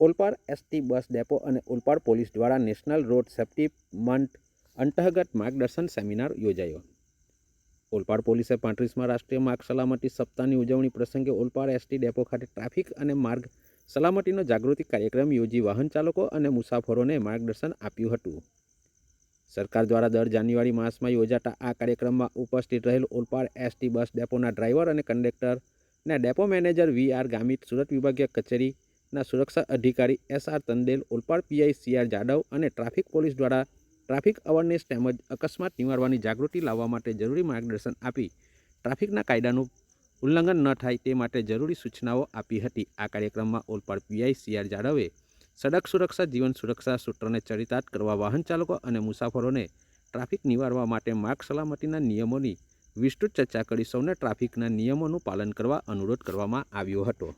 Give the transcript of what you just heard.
Olpad ST bus depot અને Olpad police દ્વારા national road safety month અંતર્ગત માર્ગદર્શન સેમિનાર યોજાયો. ઓલપાડ પોલીસે પાંત્રીસમાં રાષ્ટ્રીય માર્ગ સલામતી સપ્તાહની ઉજવણી પ્રસંગે ઓલપાડ એસટી ડેપો ખાતે ટ્રાફિક અને માર્ગ સલામતીનો જાગૃતિ કાર્યક્રમ યોજી વાહન ચાલકો અને મુસાફરોને માર્ગદર્શન આપ્યું હતું. સરકાર દ્વારા દર જાન્યુઆરી માસમાં યોજાતા આ કાર્યક્રમમાં ઉપસ્થિત રહેલ ઓલપાડ એસટી બસ ડેપોના ડ્રાઈવર અને કંડક્ટર ને depot manager V R Gamit, Surat વિભાગીય કચેરીના સુરક્ષા અધિકારી S R Tandel, Olpad PI C R Jadav અને ટ્રાફિક પોલીસ દ્વારા ટ્રાફિક અવેરનેસ તેમજ અકસ્માત નિવારવાની જાગૃતિ લાવવા માટે જરૂરી માર્ગદર્શન આપી ટ્રાફિકના કાયદાનું ઉલ્લંઘન ન થાય તે માટે જરૂરી સૂચનાઓ આપી હતી. આ કાર્યક્રમમાં ઓલપાડ પીઆઈ સી આર જાદવે સડક સુરક્ષા, જીવન સુરક્ષા સૂત્રને ચરિતાર્થ કરવા વાહન ચાલકો અને મુસાફરોને ટ્રાફિક નિવારવા માટે માર્ગ સલામતીના નિયમોની વિસ્તૃત ચર્ચા કરી સૌને ટ્રાફિકના નિયમોનું પાલન કરવા અનુરોધ કરવામાં આવ્યો હતો.